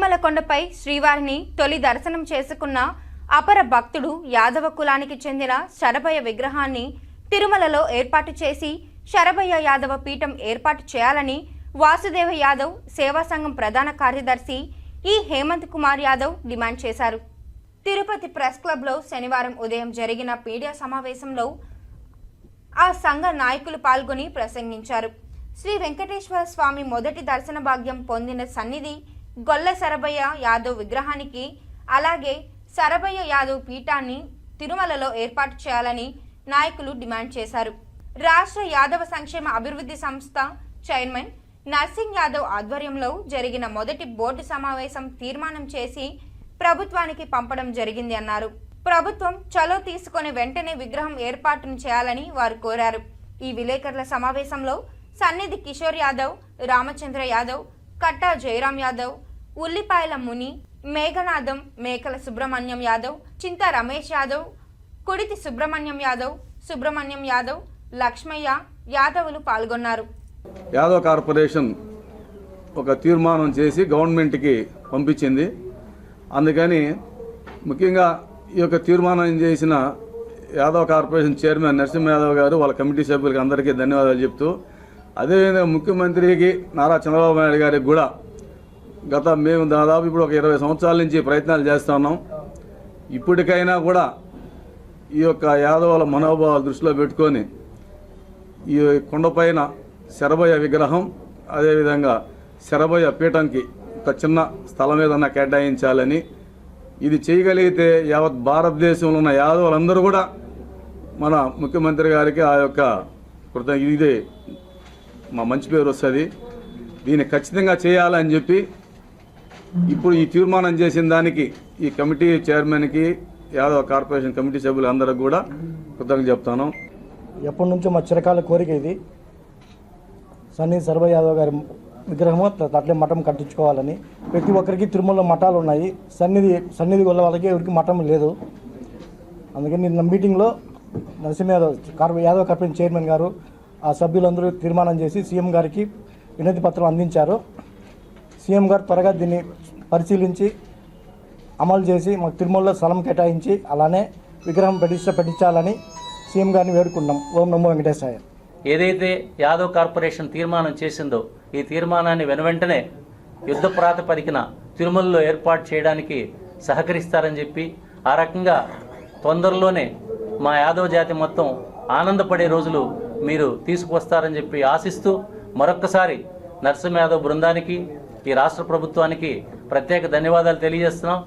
తిరుమల కొండపై శ్రీవారిని తొలి దర్శనం చేసుకున్న అపర భక్తుడు యాదవ కులానికి చెందిన శరభయ్య విగ్రహాన్ని తిరుమలలో ఏర్పాటు చేసి శరభయ్య యాదవ పీఠం ఏర్పాటు చేయాలని వాసుదేవ యాదవ్ సేవా సంఘం ప్రధాన కార్యదర్శి ఈ హేమంత్ కుమార్ యాదవ్ డిమాండ్ చేశారు. తిరుపతి ప్రెస్ క్లబ్లో శనివారం ఉదయం జరిగిన మీడియా సమావేశంలో ఆ సంఘ నాయకులు పాల్గొని ప్రసంగించారు. శ్రీ వెంకటేశ్వర స్వామి మొదటి దర్శన భాగ్యం పొందిన సన్నిధి గొల్ల సరభయ్య యాదవ్ విగ్రహానికి అలాగే సరభయ్య యాదవ్ పీఠాన్ని తిరుమలలో ఏర్పాటు చేయాలని నాయకులు డిమాండ్ చేశారు. రాష్ట్ర యాదవ సంక్షేమ అభివృద్ధి సంస్థ చైర్మన్ నర్సింగ్ యాదవ్ ఆధ్వర్యంలో జరిగిన మొదటి బోర్డు సమావేశం తీర్మానం చేసి ప్రభుత్వానికి పంపడం జరిగింది అన్నారు. ప్రభుత్వం చలో తీసుకుని వెంటనే విగ్రహం ఏర్పాటును చేయాలని వారు కోరారు. ఈ విలేకరుల సమావేశంలో సన్నిధి కిషోర్ యాదవ్ రామచంద్ర యాదవ్ కట్టా జయరాం యాదవ్ ఉల్లిపాయల ముని మేఘనాథం మేకల సుబ్రహ్మణ్యం యాదవ్ చింత రమేష్ యాదవ్ కుడితి సుబ్రహ్మణ్యం యాదవ్ సుబ్రహ్మణ్యం యాదవ్ లక్ష్మయ్య యాదవులు పాల్గొన్నారు. యాదవ్ కార్పొరేషన్ ఒక తీర్మానం చేసి గవర్నమెంట్కి పంపించింది. అందుకని ముఖ్యంగా ఈ యొక్క తీర్మానం చేసిన యాదవ్ కార్పొరేషన్ చైర్మన్ నరసింహ యాదవ్ గారు వాళ్ళ కమిటీ సభ్యులకి అందరికీ ధన్యవాదాలు చెప్తూ అదేవిధంగా ముఖ్యమంత్రికి నారా చంద్రబాబు నాయుడు గారికి కూడా గత మేము దాదాపు ఇప్పుడు ఒక ఇరవై సంవత్సరాల నుంచి ప్రయత్నాలు చేస్తూ ఉన్నాం. ఇప్పటికైనా కూడా ఈ యొక్క యాదవుల మనోభావాలు దృష్టిలో పెట్టుకొని ఈ కొండపైన శరభయ్య విగ్రహం అదేవిధంగా శరభయ్య పీఠంకి ఒక చిన్న స్థలం ఏదన్నా కేటాయించాలని ఇది చేయగలిగితే యావత్ భారతదేశంలో ఉన్న యాదవులందరూ కూడా మన ముఖ్యమంత్రి గారికి ఆ యొక్క కృత ఇది మా మంచి పేరు వస్తుంది. దీన్ని ఖచ్చితంగా చేయాలని చెప్పి ఇప్పుడు ఈ తీర్మానం చేసిన దానికి ఈ కమిటీ చైర్మన్కి యాదవ్ కార్పొరేషన్ కమిటీ సభ్యులందరికి కూడా కృతజ్ఞత చెప్తాను. ఎప్పటి నుంచో మా చిరకాల కోరిక ఇది. సన్నీ సర్వ యాదవ్ గారి విగ్రహము అట్లే మఠం కట్టించుకోవాలని. ప్రతి ఒక్కరికి తిరుమలలో మఠాలు ఉన్నాయి. సన్నిధి సన్నిధి వల్ల వాళ్ళకి ఎవరికి మఠం లేదు. అందుకని నిన్న మీటింగ్లో నరసింహ యాదవ్ కార్పొ యాదవ్ కార్పొరేషన్ చైర్మన్ గారు ఆ సభ్యులందరూ తీర్మానం చేసి సీఎం గారికి వినతి పత్రం అందించారు. సీఎం గారు త్వరగా దీన్ని పరిశీలించి అమలు చేసి మాకు తిరుమలలో స్థలం కేటాయించి అలానే విగ్రహం ప్రతిష్ట పెట్టించాలని సీఎం గారిని వేడుకున్నాం ఓం నమో వెంకటేశాయ. ఏదైతే యాదవ్ కార్పొరేషన్ తీర్మానం చేసిందో ఈ తీర్మానాన్ని వెనువెంటనే యుద్ధ ప్రాతిపదికన తిరుమలలో ఏర్పాటు చేయడానికి సహకరిస్తారని చెప్పి ఆ రకంగా తొందరలోనే మా యాదవ్ జాతి మొత్తం ఆనందపడే రోజులు మీరు తీసుకువస్తారని చెప్పి ఆశిస్తూ మరొక్కసారి నరసింహ యాదవ్ బృందానికి ఈ రాష్ట్ర ప్రభుత్వానికి ప్రత్యేక ధన్యవాదాలు తెలియజేస్తున్నాం.